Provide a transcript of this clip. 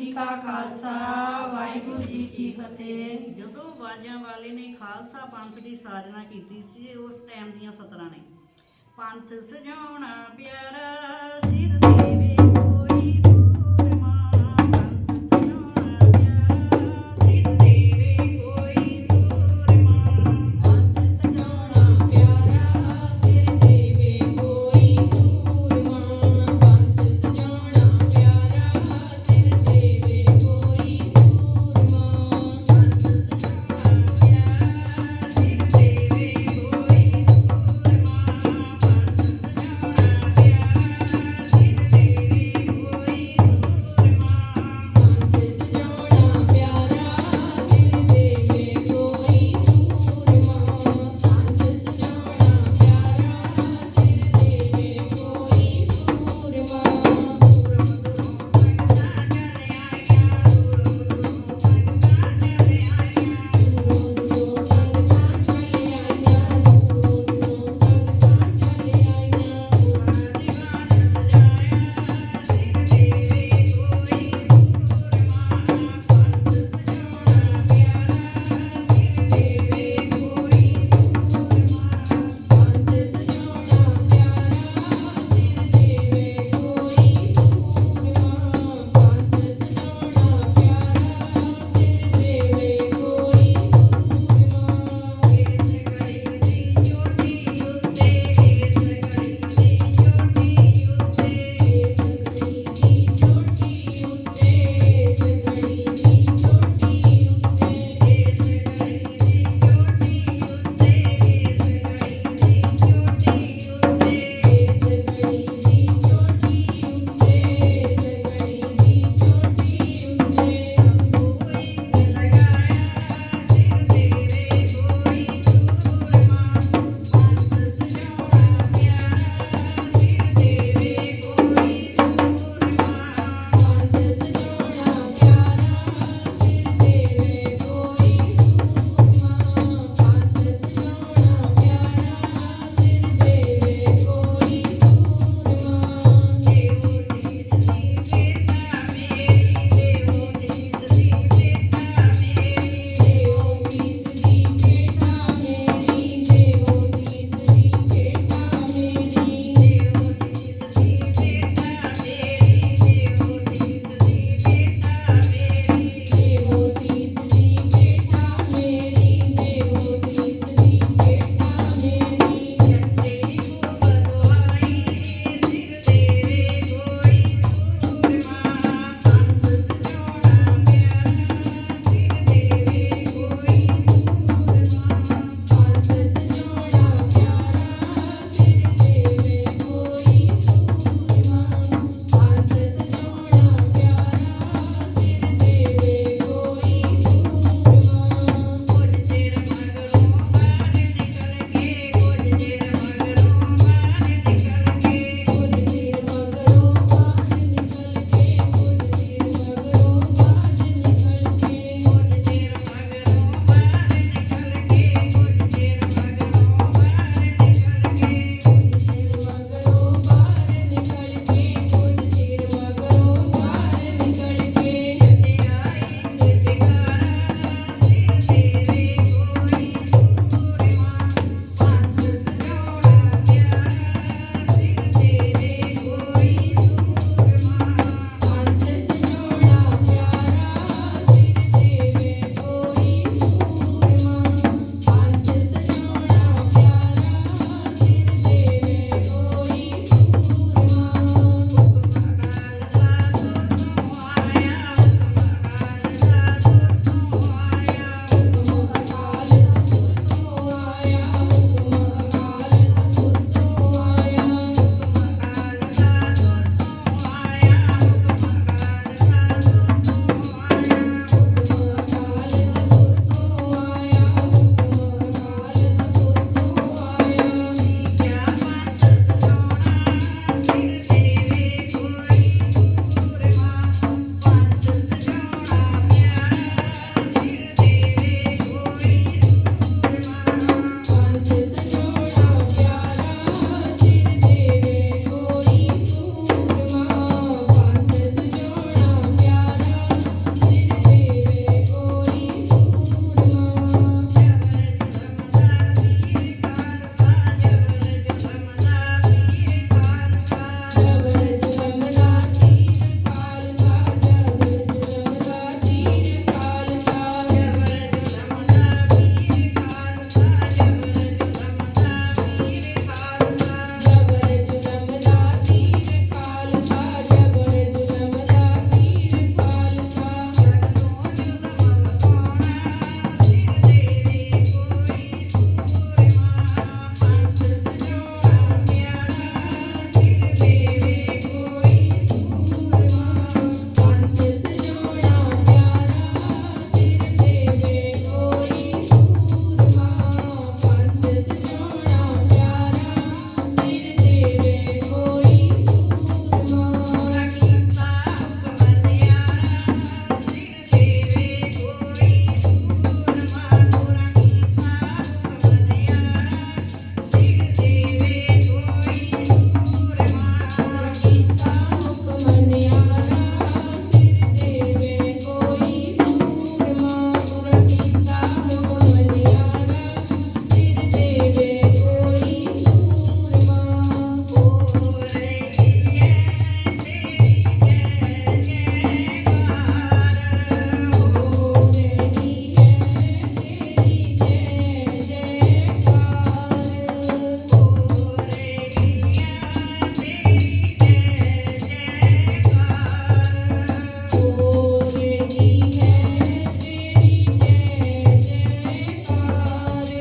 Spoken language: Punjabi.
ਜੀ ਕਾ ਖਾਲਸਾ, ਵਾਹਿਗੁਰੂ ਜੀ ਕੀ ਫਤਿਹ। ਜਦੋਂ ਬਾਜਾਂ ਵਾਲੇ ਨੇ ਖਾਲਸਾ ਪੰਥ ਦੀ ਸਾਜਨਾ ਕੀਤੀ ਸੀ, ਉਸ ਟਾਈਮ ਦੀਆਂ ਸਤਰਾਂ ਨੇ। ਪੰਥ ਸਜਾਉਣਾ ਪਿਆਰਾ ਸਿਰ